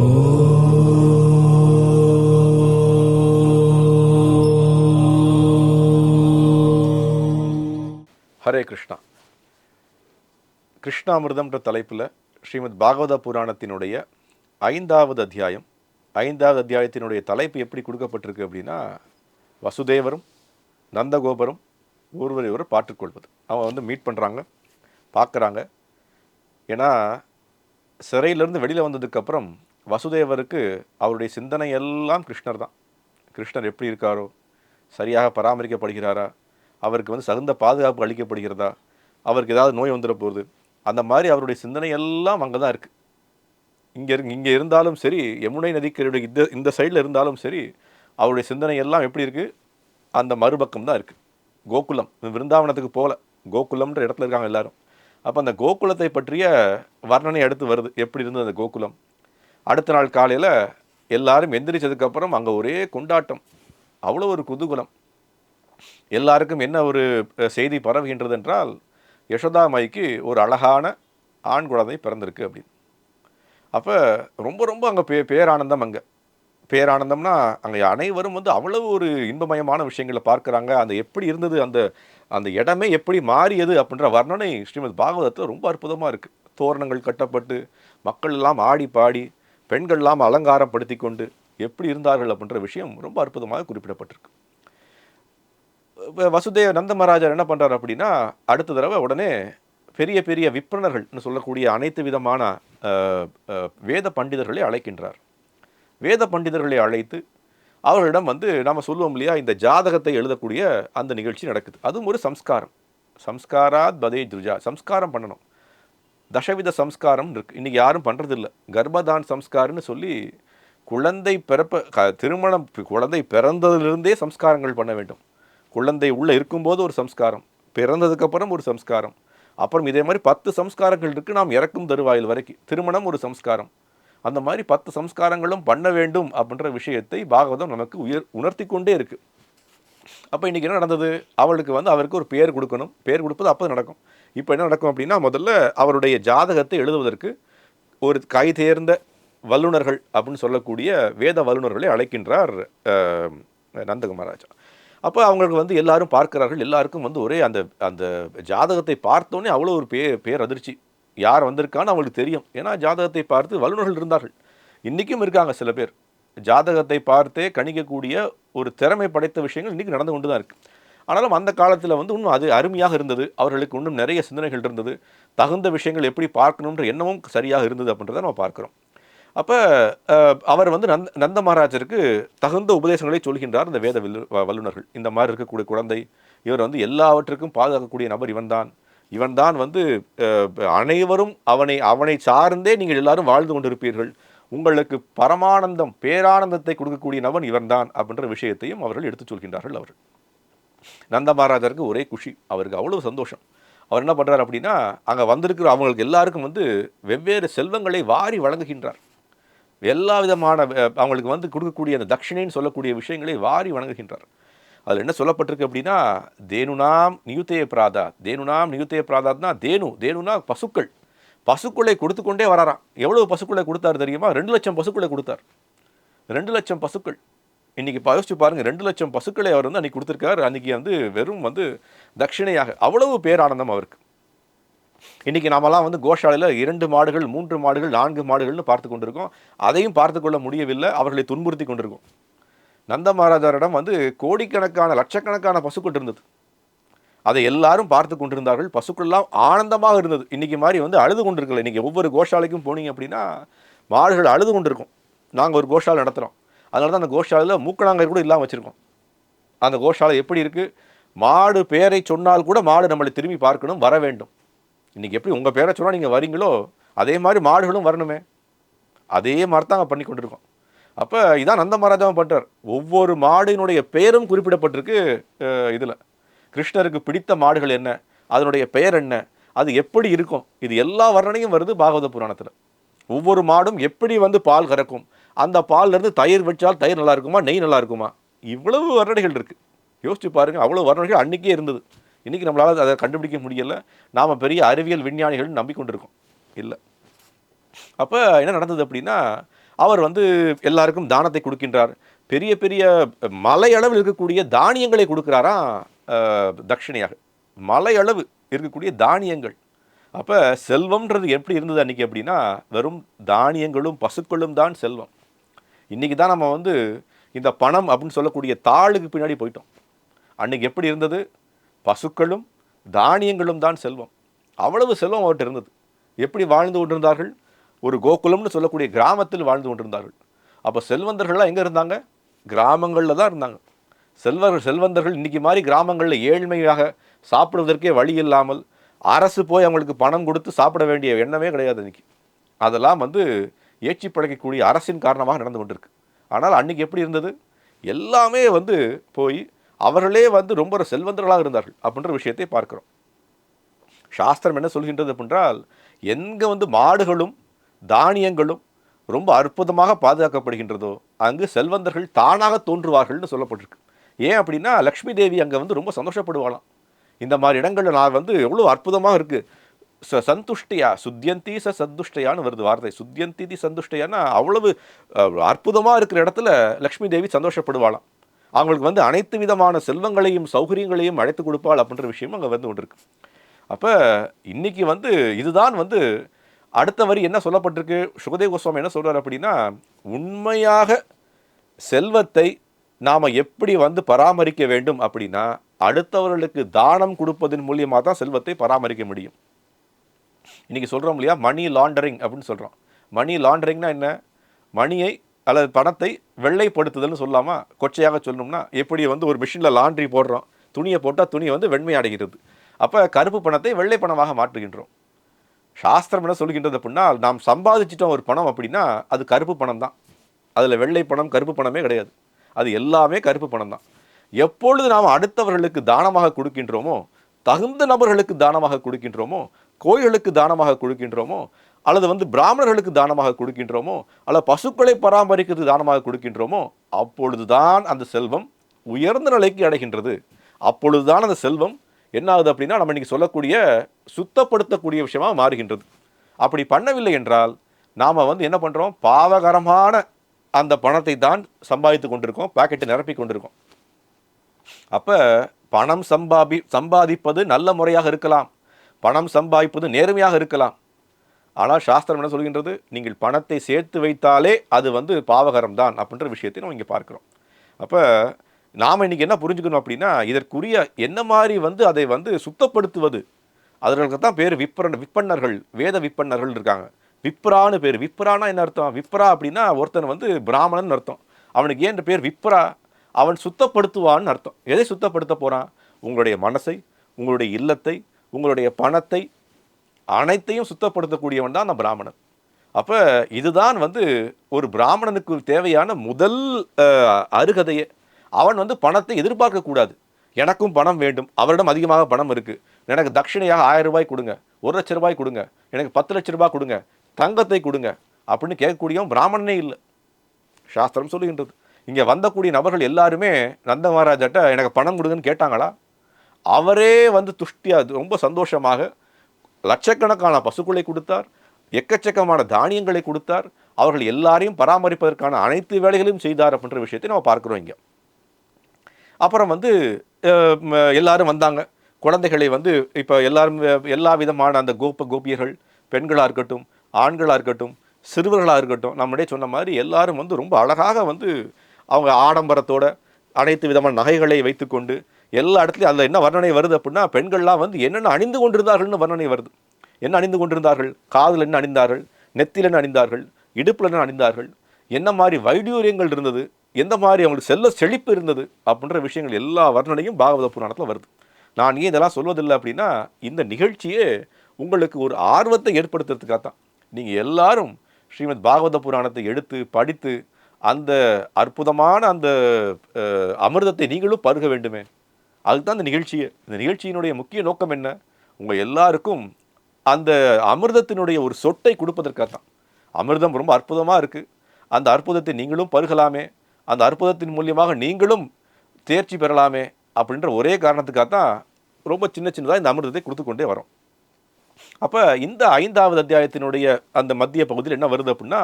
ஹரே கிருஷ்ணா. கிருஷ்ணாமிர்தம்ன்ற தலைப்பில் ஸ்ரீமத் பாகவத புராணத்தினுடைய ஐந்தாவது அத்தியாயம் ஐந்தாவது அத்தியாயத்தினுடைய தலைப்பு எப்படி கொடுக்கப்பட்டிருக்கு அப்படின்னா வசுதேவரும் நந்தகோபரும் ஒருவரை ஒரு பார்த்துக்கொள்வது. அவன் வந்து மீட் பண்ணுறாங்க பார்க்குறாங்க. ஏன்னா சிறையிலேருந்து வெளியில் வந்ததுக்கப்புறம் வசுதேவருக்கு அவருடைய சிந்தனை எல்லாம் கிருஷ்ணர் தான். கிருஷ்ணர் எப்படி இருக்காரோ சரியாக பராமரிக்கப்படுகிறாரா அவருக்கு வந்து தகுந்த பாதுகாப்பு அளிக்கப்படுகிறதா அவருக்கு ஏதாவது நோய் வந்துட போகுது அந்த மாதிரி அவருடைய சிந்தனை எல்லாம் அங்கே தான் இருக்குது இங்கே இரு இங்கே இருந்தாலும் சரி யமுனை நதிக்கரையுடைய இந்த இந்த சைடில் இருந்தாலும் சரி அவருடைய சிந்தனை எல்லாம் எப்படி இருக்குது அந்த மறுபக்கம் தான் இருக்குது கோகுலம். விருந்தாவனத்துக்கு போகல. கோகுலம்ன்ற இடத்துல இருக்காங்க எல்லாரும். அப்போ அந்த கோகுலத்தை பற்றிய வர்ணனை அடுத்து வருது. எப்படி இருந்தது அந்த கோகுலம்? அடுத்த நாள் காலையில் எல்லாரும் எந்திரிச்சதுக்கப்புறம் அங்கே ஒரே கொண்டாட்டம். அவ்வளோ ஒரு குதூகலம். எல்லாருக்கும் என்ன ஒரு செய்தி பரவுகின்றது என்றால் யசோதாமாய்க்கு ஒரு அழகான ஆண் குழந்தை பிறந்திருக்கு அப்படின்னு. அப்போ ரொம்ப ரொம்ப அங்கே பே பேரானந்தம் அங்கே. பேரானந்தம்னா அங்கே அனைவரும் வந்து அவ்வளவு ஒரு இன்பமயமான விஷயங்களை பார்க்குறாங்க. அந்த எப்படி இருந்தது அந்த அந்த இடமே எப்படி மாறியது அப்படின்ற வர்ணனை ஸ்ரீமத் பாகவதத்தில் ரொம்ப அற்புதமாக இருக்குது தோரணங்கள் கட்டப்பட்டு மக்கள் எல்லாம் ஆடி பாடி பெண்கள்லாம் அலங்காரப்படுத்தி கொண்டு எப்படி இருந்தார்கள் அப்படின்ற விஷயம் ரொம்ப அற்புதமாக குறிப்பிடப்பட்டிருக்கு. வசுதேவ நந்த மகாராஜர் என்ன பண்ணுறாரு அப்படின்னா அடுத்த தடவை உடனே பெரிய பெரிய விற்பனர்கள்னு சொல்லக்கூடிய அனைத்து விதமான வேத பண்டிதர்களை அழைக்கின்றார். வேத பண்டிதர்களை அழைத்து அவர்களிடம் வந்து நாம் சொல்லுவோம் இல்லையா இந்த ஜாதகத்தை எழுதக்கூடிய அந்த நிகழ்ச்சி நடக்குது. அதுவும் ஒரு சம்ஸ்காரம். சம்ஸ்காராத் பதே துஜா சம்ஸ்காரம் பண்ணணும். தசவித சம்ஸ்காரம் இருக்குது இன்றைக்கி யாரும் பண்ணுறதில்ல கர்ப்பதான் சம்ஸ்காரம்னு சொல்லி குழந்தை பிறப்ப க- திருமணம் குழந்தை பிறந்ததிலிருந்தே சம்ஸ்காரங்கள் பண்ண வேண்டும். குழந்தை உள்ளே இருக்கும்போது ஒரு சம்ஸ்காரம் பிறந்ததுக்கப்புறம் ஒரு சம்ஸ்காரம். அப்புறம் இதே மாதிரி பத்து சம்ஸ்காரங்கள் இருக்குது நாம் இறக்கும் தருவாயில் வரைக்கும். திருமணம் ஒரு சம்ஸ்காரம். அந்த மாதிரி பத்து சம்ஸ்காரங்களும் பண்ண வேண்டும் அப்படின்ற விஷயத்தை பாகவதம் நமக்கு உயர் உணர்த்தி கொண்டே இருக்குது அப்போ இன்றைக்கி என்ன நடந்தது? அவளுக்கு வந்து அவருக்கு ஒரு பேர் கொடுக்கணும். பேர் கொடுப்பது அப்போ நடக்கும். இப்போ என்ன நடக்கும் அப்படின்னா முதல்ல அவருடைய ஜாதகத்தை எழுதுவதற்கு ஒரு கை தேர்ந்த வல்லுனர்கள் அப்படின்னு சொல்லக்கூடிய வேத வல்லுனர்களை அழைக்கின்றார் நந்தகுமாராஜா அப்போ அவங்களுக்கு வந்து எல்லாரும் பார்க்கிறார்கள். எல்லாருக்கும் வந்து ஒரே அந்த அந்த ஜாதகத்தை பார்த்தோன்னே அவ்வளோ ஒரு பே பேர் அதிர்ச்சி யார் வந்திருக்கான்னு அவங்களுக்கு தெரியும். ஏன்னா ஜாதகத்தை பார்த்து வல்லுனர்கள் இருந்தார்கள். இன்றைக்கும் இருக்காங்க சில பேர். ஜாதகத்தை பார்த்தே கணிக்கக்கூடிய ஒரு திறமை படைத்த விஷயங்கள் இன்றைக்கி நடந்து கொண்டு தான் இருக்குது ஆனாலும் அந்த காலத்தில் வந்து இன்னும் அது அருமையாக இருந்தது. அவர்களுக்கு இன்னும் நிறைய சிந்தனைகள் இருந்தது. தகுந்த விஷயங்கள் எப்படி பார்க்கணுன்ற எண்ணமும் சரியாக இருந்தது அப்படின்றத நம்ம பார்க்குறோம். அப்போ அவர் வந்து நந்த நந்த மகாராஜருக்கு தகுந்த உபதேசங்களை சொல்கின்றார் இந்த வேத வில்லு வ- வல்லுனர்கள் இந்த மாதிரி இருக்கக்கூடிய குழந்தை இவர் வந்து எல்லாவற்றுக்கும் பாதுகாக்கக்கூடிய நபர் இவன்தான். இவன்தான் வந்து அனைவரும் அவனை அவனை சார்ந்தே நீங்கள் எல்லாரும் வாழ்ந்து கொண்டிருப்பீர்கள். உங்களுக்கு பரமானந்தம் பேரானந்தத்தை கொடுக்கக்கூடிய நபன் இவன்தான் அப்படின்ற விஷயத்தையும் அவர்கள் எடுத்துச் சொல்கின்றார்கள் அவர்கள். நந்த மகாராஜருக்கு ஒரே குஷி. அவருக்கு அவ்வளோ சந்தோஷம். அவர் என்ன பண்ணுறார் அப்படின்னா அங்கே வந்திருக்கிற அவங்களுக்கு எல்லாருக்கும் வந்து வெவ்வேறு செல்வங்களை வாரி வழங்குகின்றார். எல்லா விதமான அவங்களுக்கு வந்து கொடுக்கக்கூடிய அந்த தட்சிணைன்னு சொல்லக்கூடிய விஷயங்களை வாரி வழங்குகின்றார். அதில் என்ன சொல்லப்பட்டிருக்கு அப்படின்னா தேனுனாம் நியுத்தே பிராதா தேனுனாம் நியுத்தே பிராதாத்னா தேனு தேனுனா பசுக்கள். பசுக்களை கொடுத்து கொண்டே வராராம். எவ்வளவு பசுக்களை கொடுத்தார் தெரியுமா? ரெண்டு லட்சம் பசுக்களை கொடுத்தார். ரெண்டு லட்சம் பசுக்கள். இன்றைக்கி யோசிச்சு பாருங்கள் ரெண்டு லட்சம் பசுக்களை அவர் வந்து அன்றைக்கி கொடுத்துருக்காரு. அன்றைக்கி வந்து வெறும் வந்து தட்சிணையாக அவ்வளவு பேரானந்தம் அவருக்கு. இன்றைக்கி நாமெல்லாம் வந்து கோஷாலையில் இரண்டு மாடுகள் மூன்று மாடுகள் நான்கு மாடுகள்னு பார்த்து கொண்டிருக்கோம். அதையும் பார்த்து கொள்ள முடியவில்லை அவர்களை துன்புறுத்தி கொண்டிருக்கோம். நந்த மகாராஜாரிடம் வந்து கோடிக்கணக்கான லட்சக்கணக்கான பசுக்கள் இருந்தது. அதை எல்லாரும் பார்த்து கொண்டிருந்தார்கள். பசுக்கள்லாம் ஆனந்தமாக இருந்தது. இன்றைக்கி மாதிரி வந்து அழுது கொண்டிருக்கல. இன்றைக்கி ஒவ்வொரு கோஷாலைக்கும் போனீங்க அப்படின்னா மாடுகள் அழுது கொண்டிருக்கும். நாங்கள் ஒரு கோஷாலை நடத்துகிறோம் அதனால தான் அந்த கோஷாலையில் மூக்கணாங்கர் கூட இல்லாமல் வச்சுருக்கோம். அந்த கோஷாலை எப்படி இருக்குது மாடு பேரை சொன்னால் கூட மாடு நம்மளை திரும்பி பார்க்கணும் வர வேண்டும். இன்றைக்கி எப்படி உங்கள் பேரை சொன்னால் நீங்கள் வரீங்களோ அதே மாதிரி மாடுகளும் வரணுமே. அதே மாதிரி தான் பண்ணி கொண்டிருக்கோம். அப்போ இதான் நந்த மகாராஜாவும் பண்ணுறார் ஒவ்வொரு மாடினுடைய பெயரும் குறிப்பிடப்பட்டிருக்கு இதில். கிருஷ்ணருக்கு பிடித்த மாடுகள் என்ன? அதனுடைய பெயர் என்ன? அது எப்படி இருக்கும்? இது எல்லா வர்ணனையும் வருது பாகவத புராணத்தில். ஒவ்வொரு மாடும் எப்படி வந்து பால் கறக்கும்? அந்த பால்லருந்து தயிர் வச்சால் தயிர் நல்லா இருக்குமா நெய் நல்லா இருக்குமா இவ்வளவு வர்ணனைகள் இருக்குது யோசிச்சு பாருங்கள் அவ்வளோ வர்ணனைகள் அன்றைக்கே இருந்தது. இன்றைக்கி நம்மளால் அதை கண்டுபிடிக்க முடியலை. நாம பெரிய அறிவியல் விஞ்ஞானிகள் நம்பிக்கொண்டிருக்கோம். இல்லை. அப்போ என்ன நடந்தது அப்படின்னா அவர் வந்து எல்லாருக்கும் தானத்தை கொடுக்கின்றார். பெரிய பெரிய மலை அளவில் இருக்கக்கூடிய தானியங்களை கொடுக்குறாராம் தட்சிணையாக. மலை அளவு இருக்கக்கூடிய தானியங்கள். அப்போ செல்வம்ன்றது எப்படி இருந்தது அன்றைக்கி அப்படின்னா வெறும் தானியங்களும் பசுக்களும் தான் செல்வம். இன்றைக்கி தான் நம்ம வந்து இந்த பணம் அப்படின்னு சொல்லக்கூடிய தாளுக்கு பின்னாடி போயிட்டோம். அன்றைக்கி எப்படி இருந்தது? பசுக்களும் தானியங்களும் தான் செல்வம். அவ்வளவு செல்வம் அவர்கிட்ட இருந்தது. எப்படி வாழ்ந்து கொண்டிருந்தார்கள்? ஒரு கோகுலம்னு சொல்லக்கூடிய கிராமத்தில் வாழ்ந்து கொண்டிருந்தார்கள். அப்போ செல்வந்தர்கள்லாம் எங்கே இருந்தாங்க? கிராமங்களில் தான் இருந்தாங்க. செல்வர்கள் செல்வந்தர்கள் இன்றைக்கி மாதிரி கிராமங்களில் ஏழ்மையாக சாப்பிடுவதற்கே வழி இல்லாமல் அரசு போய் அவங்களுக்கு பணம் கொடுத்து சாப்பிட வேண்டிய எண்ணமே கிடையாது இன்னைக்கு. அதெல்லாம் வந்து ஏற்றி பழக்கக்கூடிய அரசின் காரணமாக நடந்து கொண்டிருக்கு. ஆனால் அன்னைக்கு எப்படி இருந்தது? எல்லாமே வந்து போய் அவர்களே வந்து ரொம்ப செல்வந்தர்களாக இருந்தார்கள் அப்படின்ற விஷயத்தை பார்க்குறோம். சாஸ்திரம் என்ன சொல்கின்றது அப்படின்றால் எங்கே வந்து மாடுகளும் தானியங்களும் ரொம்ப அற்புதமாக பாதுகாக்கப்படுகின்றதோ அங்கு செல்வந்தர்கள் தானாக தோன்றுவார்கள்னு சொல்லப்பட்டிருக்கு. ஏன் அப்படின்னா லக்ஷ்மி தேவி அங்கே வந்து ரொம்ப சந்தோஷப்படுவாளாம். இந்த மாதிரி இடங்களில் நான் வந்து எவ்வளோ அற்புதமாக இருக்குது ச சந்துஷ்டியா? சுத்தியந்தி ச சந்துஷ்டையான்னு வருது வார்த்தை. சுத்தியந்தி தி சந்துஷ்டையான்னா அவ்வளவு அற்புதமாக இருக்கிற இடத்துல லக்ஷ்மி தேவி சந்தோஷப்படுவாளாம். அவங்களுக்கு வந்து அனைத்து விதமான செல்வங்களையும் சௌகரியங்களையும் அழைத்து கொடுப்பாள் அப்படின்ற விஷயம் அங்கே வந்து கொண்டிருக்கு. அப்போ இன்னைக்கு வந்து இதுதான் வந்து அடுத்த வரி என்ன சொல்லப்பட்டிருக்கு? சுகதேவ கோஸ்வாமி என்ன சொல்கிறார் அப்படின்னா உண்மையாக செல்வத்தை நாம் எப்படி வந்து பராமரிக்க வேண்டும் அப்படின்னா அடுத்தவர்களுக்கு தானம் கொடுப்பதன் மூலியமாக தான் செல்வத்தை பராமரிக்க முடியும். இன்றைக்கி சொல்கிறோம் இல்லையா? மணி லாண்டரிங் அப்படின்னு சொல்கிறோம் மணி லாண்டரிங்னா என்ன? மணியை அல்லது பணத்தை வெள்ளைப்படுத்துதல்னு சொல்லாமல் கொச்சையாக சொல்லணும்னா எப்படி வந்து ஒரு மிஷினில் லாண்ட்ரி போடுறோம். துணியை போட்டால் துணியை வந்து வெண்மை அடைகிறது. அப்போ கருப்பு பணத்தை வெள்ளை பணமாக மாற்றுகின்றோம். சாஸ்திரம் என்ன சொல்கின்றது அப்படின்னா நாம் சம்பாதிச்சிட்டோம் ஒரு பணம் அப்படின்னா அது கருப்பு பணம் தான் அதில் வெள்ளை பணம் கருப்பு பணமே கிடையாது. அது எல்லாமே கருப்பு பணம் தான் எப்பொழுது நாம் அடுத்தவர்களுக்கு தானமாக கொடுக்கின்றோமோ தகுந்த நபர்களுக்கு தானமாக கொடுக்கின்றோமோ கோயில்களுக்கு தானமாக கொடுக்கின்றோமோ அல்லது வந்து பிராமணர்களுக்கு தானமாக கொடுக்கின்றோமோ அல்லது பசுக்களை பராமரிக்கிறது தானமாக கொடுக்கின்றோமோ அப்பொழுதுதான் அந்த செல்வம் உயர்ந்த நிலைக்கு அடைகின்றது. அப்பொழுதுதான் அந்த செல்வம் என்ன ஆகுது அப்படின்னா நம்ம இன்னைக்கு சொல்லக்கூடிய சுத்தப்படுத்தக்கூடிய விஷயமாக மாறுகின்றது. அப்படி பண்ணவில்லை என்றால் நாம் வந்து என்ன பண்ணுறோம் பாவகரமான அந்த பணத்தை தான் சம்பாதித்து கொண்டிருக்கோம் பாக்கெட்டை நிரப்பி கொண்டிருக்கோம். அப்போ பணம் சம்பாபி சம்பாதிப்பது நல்ல முறையாக இருக்கலாம். பணம் சம்பாதிப்பது நேர்மையாக இருக்கலாம். ஆனால் சாஸ்திரம் என்ன சொல்கின்றது? நீங்கள் பணத்தை சேர்த்து வைத்தாலே அது வந்து பாவகரம் தான் அப்படின்ற விஷயத்தை நம்ம இங்கே பார்க்குறோம். அப்போ நாம் இன்னைக்கு என்ன புரிஞ்சுக்கணும் அப்படின்னா இதற்குரிய என்ன மாதிரி வந்து அதை வந்து சுத்தப்படுத்துவது? அதற்கு தான் பேர் விப்ரன் விப்பன்னர்கள் வேத விற்பன்னர்கள் இருக்காங்க. விப்ரான்னு பேர். விப்ரானா என்ன அர்த்தம்? விப்ரா அப்படின்னா ஒருத்தன் வந்து பிராமணன் அர்த்தம். அவனுக்கு ஏன் பேர் விப்ரா? அவன் சுத்தப்படுத்துவான்னு அர்த்தம். எதை சுத்தப்படுத்த போகிறான் உங்களுடைய மனசை உங்களுடைய இல்லத்தை உங்களுடைய பணத்தை அனைத்தையும் சுத்தப்படுத்தக்கூடியவன் தான் அந்த பிராமணன். அப்போ இதுதான் வந்து ஒரு பிராமணனுக்கு தேவையான முதல் அருகதையே. அவன் வந்து பணத்தை எதிர்பார்க்கக்கூடாது எனக்கும் பணம் வேண்டும். அவரிடம் அதிகமாக பணம் இருக்குது எனக்கு தட்சிணையாக ஆயிரம் ரூபாய் கொடுங்க. ஒரு லட்ச ரூபாய் கொடுங்க. எனக்கு பத்து லட்ச ரூபாய் கொடுங்க. தங்கத்தை கொடுங்க. அப்படின்னு கேட்கக்கூடியவன் பிராமணனே இல்லை. சாஸ்திரம் சொல்லுகின்றது. இங்கே வந்தக்கூடிய நபர்கள் எல்லாருமே நந்த மகாராஜாட்ட எனக்கு பணம் கொடுங்கன்னு கேட்டாங்களா? அவரே வந்து துஷ்டியாக ரொம்ப சந்தோஷமாக லட்சக்கணக்கான பசுக்களை கொடுத்தார் எக்கச்சக்கமான தானியங்களை கொடுத்தார் அவர்கள் எல்லாரையும் பராமரிப்பதற்கான அனைத்து வேலைகளையும் செய்தார் அப்படின்ற விஷயத்தை நம்ம பார்க்குறோம் இங்கே. அப்புறம் வந்து எல்லாரும் வந்தாங்க. குழந்தைகளை வந்து இப்போ எல்லாரும் எல்லா விதமான அந்த கோப கோபியர்கள் பெண்களாக இருக்கட்டும் ஆண்களாக இருக்கட்டும் சிறுவர்களாக இருக்கட்டும் நம்முடைய சொன்ன மாதிரி எல்லாரும் வந்து ரொம்ப அழகாக வந்து அவங்க ஆடம்பரத்தோட அனைத்து விதமான நகைகளை வைத்துக்கொண்டு எல்லா இடத்துலையும் அதில் என்ன வர்ணனை வருது அப்படின்னா பெண்கள்லாம் வந்து என்னென்ன அணிந்து கொண்டிருந்தார்கள்னு வர்ணனை வருது. என்ன அணிந்து கொண்டிருந்தார்கள்? காதில் என்ன அணிந்தார்கள்? நெத்தியில் என்ன அணிந்தார்கள்? இடுப்பில் என்ன அணிந்தார்கள்? என்ன மாதிரி வைடூரியங்கள் இருந்தது? எந்த மாதிரி அவங்களுக்கு செல்ல செழிப்பு இருந்தது? அப்படின்ற விஷயங்கள் எல்லா வர்ணனையும் பாகவத புராணத்தில் வருது. நான் ஏன் இதெல்லாம் சொல்வதில்லை அப்படின்னா இந்த நிகழ்ச்சியே உங்களுக்கு ஒரு ஆர்வத்தை ஏற்படுத்துறதுக்காக தான். நீங்கள் எல்லாரும் ஸ்ரீமத் பாகவத புராணத்தை எடுத்து படித்து அந்த அற்புதமான அந்த அமிர்தத்தை நீங்களும் பருக வேண்டுமே. அதுதான் இந்த நிகழ்ச்சியே. இந்த நிகழ்ச்சியினுடைய முக்கிய நோக்கம் என்ன? உங்கள் எல்லாருக்கும் அந்த அமிர்தத்தினுடைய ஒரு சொட்டை கொடுப்பதற்காக தான் அமிர்தம் ரொம்ப அற்புதமாக இருக்குது அந்த அற்புதத்தை நீங்களும் பருகலாமே. அந்த அற்புதத்தின் மூலியமாக நீங்களும் தேர்ச்சி பெறலாமே அப்படின்ற ஒரே காரணத்துக்காக தான் ரொம்ப சின்ன சின்னதாக இந்த அமிர்தத்தை கொடுத்து கொண்டே வரோம். அப்போ இந்த ஐந்தாவது அத்தியாயத்தினுடைய அந்த மத்திய பகுதியில் என்ன வருது அப்படின்னா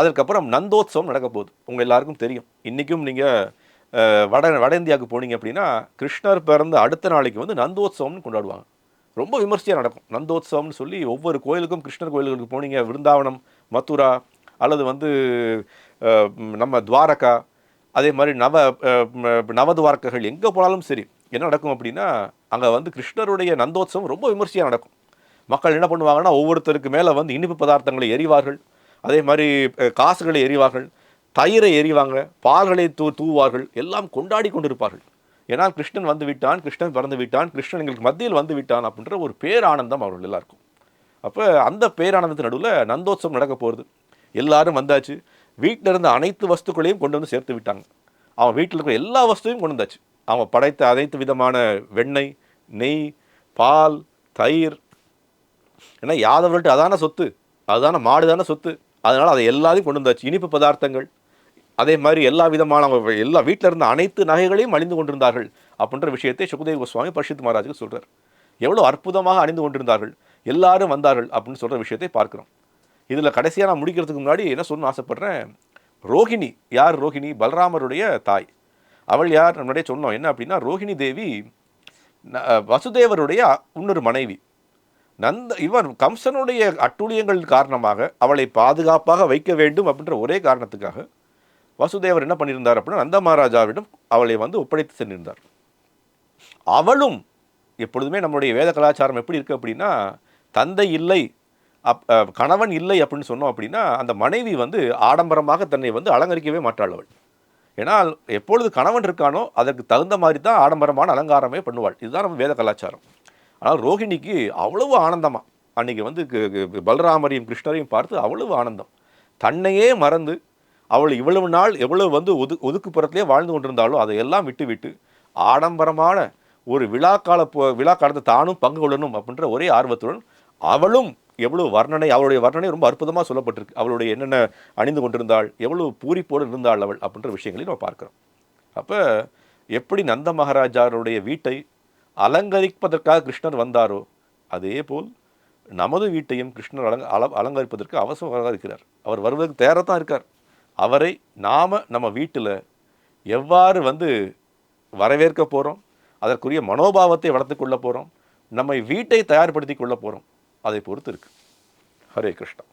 அதற்கப்புறம் நந்தோத்சவம் நடக்க போகுது. உங்கள் எல்லாருக்கும் தெரியும். இன்றைக்கும் நீங்கள் வட வட இந்தியாவுக்கு போனீங்க அப்படின்னா கிருஷ்ணர் பிறந்த அடுத்த நாளைக்கு வந்து நந்தோத்சவம்னு கொண்டாடுவாங்க. ரொம்ப விமர்சையாக நடக்கும். நந்தோத்சவம்னு சொல்லி ஒவ்வொரு கோயிலுக்கும் கிருஷ்ணர் கோயில்களுக்கு போனீங்க. விருந்தாவனம் மதுரா அல்லது வந்து நம்ம துவாரகா அதே மாதிரி நவ அஹ், எங்கே போனாலும் சரி என்ன நடக்கும் அப்படின்னா அங்கே வந்து கிருஷ்ணருடைய நந்தோத்சவம் ரொம்ப விமர்சையாக நடக்கும். மக்கள் என்ன பண்ணுவாங்கன்னா ஒவ்வொருத்தருக்கு மேலே வந்து இனிப்பு பதார்த்தங்களை எறிவார்கள் அதே மாதிரி காசுகளை எறிவார்கள் தயிரை எறிவாங்க பால்களை தூ தூவார்கள் எல்லாம் கொண்டாடி கொண்டிருப்பார்கள். ஏன்னா கிருஷ்ணன் வந்து விட்டான் கிருஷ்ணன் பிறந்து விட்டான் கிருஷ்ணன் எங்களுக்கு மத்தியில் வந்து விட்டான் அப்படின்ற ஒரு பேரானந்தம் அவர்கள் எல்லாருக்கும். அப்போ அந்த பேரானந்தத்து நடுவில் நந்தோத்சவம் நடக்க போகிறது எல்லாரும் வந்தாச்சு. வீட்டில் இருந்த அனைத்து வஸ்துக்களையும் கொண்டு வந்து சேர்த்து விட்டாங்க. அவன் வீட்டில் இருக்கிற எல்லா வஸ்துவையும் கொண்டு வந்தாச்சு. அவன் படைத்த அனைத்து விதமான வெண்ணெய் நெய் பால் தயிர். ஏன்னா யாதவர்கள்ட்ட அதான சொத்து அதுதான மாடு தானே சொத்து. அதனால் அதை எல்லாத்தையும் கொண்டு வந்தாச்சு. இனிப்பு பதார்த்தங்கள் அதே மாதிரி எல்லா விதமான எல்லா வீட்டில் இருந்த அனைத்து நகைகளையும் அணிந்து கொண்டிருந்தார்கள். அப்படின்ற விஷயத்தை சுகதேவ கோஸ்வாமி பரிசுத் மகாராஜுக்கு சொல்கிறார் எவ்வளோ அற்புதமாக அணிந்து கொண்டிருந்தார்கள். எல்லாரும் வந்தார்கள் அப்படின்னு சொல்கிற விஷயத்தை பார்க்கிறோம். இதில் கடைசியாக நான் முடிக்கிறதுக்கு முன்னாடி என்ன சொல்லணும்னு ஆசைப்பட்றேன்? ரோஹிணி. யார் ரோஹிணி? பலராமருடைய தாய். அவள் யார்? நம்முடைய சொன்னோம். என்ன அப்படின்னா ரோஹிணி தேவி வசுதேவருடைய இன்னொரு மனைவி. நந்த இவன் கம்சனுடைய அட்டூழியங்கள் காரணமாக அவளை பாதுகாப்பாக வைக்க வேண்டும் அப்படின்ற ஒரே காரணத்துக்காக வசுதேவர் என்ன பண்ணியிருந்தார் அப்படின்னா நந்த மகாராஜாவிடம் அவளை வந்து ஒப்படைத்து சென்றிருந்தார். அவளும் எப்பொழுதுமே நம்முடைய வேத கலாச்சாரம் எப்படி இருக்குது அப்படின்னா தந்தை இல்லை அப் கணவன் இல்லை அப்படின்னு சொன்னோம் அப்படின்னா அந்த மனைவி வந்து ஆடம்பரமாக தன்னை வந்து அலங்கரிக்கவே மாட்டாள் அவள். ஏன்னா எப்பொழுது கணவன் இருக்கானோ அதற்கு தகுந்த மாதிரி தான் ஆடம்பரமான அலங்காரமே பண்ணுவாள். இதுதான் நம்ம வேத கலாச்சாரம். ஆனால் ரோஹிணிக்கு அவ்வளவு ஆனந்தமாக அன்னைக்கு வந்து பலராமரையும் கிருஷ்ணரையும் பார்த்து அவ்வளவு ஆனந்தம். தன்னையே மறந்து அவள் இவ்வளவு நாள் எவ்வளவு வந்து ஒது ஒதுக்குப்புறத்திலே வாழ்ந்து கொண்டிருந்தாலும் அதையெல்லாம் விட்டு விட்டு ஆடம்பரமான ஒரு விழா கால போ- விழா காலத்தை தானும் பங்கு கொள்ளணும் அப்படின்ற ஒரே ஆர்வத்துடன் அவளும் எவ்வளவு வர்ணனை அவளுடைய வர்ணனை ரொம்ப அற்புதமாக சொல்லப்பட்டிருக்கு. அவளுடைய என்னென்ன அணிந்து கொண்டிருந்தாள் எவ்வளவு பூரிப்போடு இருந்தாள் அவள் அப்படின்ற விஷயங்களையும் நம்ம பார்க்குறோம். அப்போ எப்படி நந்த மகாராஜாருடைய வீட்டை அலங்கரிப்பதற்காக கிருஷ்ணர் வந்தாரோ அதே போல் நமது வீட்டையும் கிருஷ்ணர் அலங்க அல அலங்கரிப்பதற்கு அவசரமாக இருக்கிறார். அவர் வருவதற்கு தேரத்தான் இருக்கார். அவரை நாம் நம்ம வீட்டில் எவ்வாறு வந்து வரவேற்க போகிறோம் அதற்குரிய மனோபாவத்தை வளர்த்து கொள்ள போகிறோம் நம்மை வீட்டை தயார்படுத்தி கொள்ள போகிறோம் அதை பொறுத்து இருக்கு. ஹரே கிருஷ்ணா.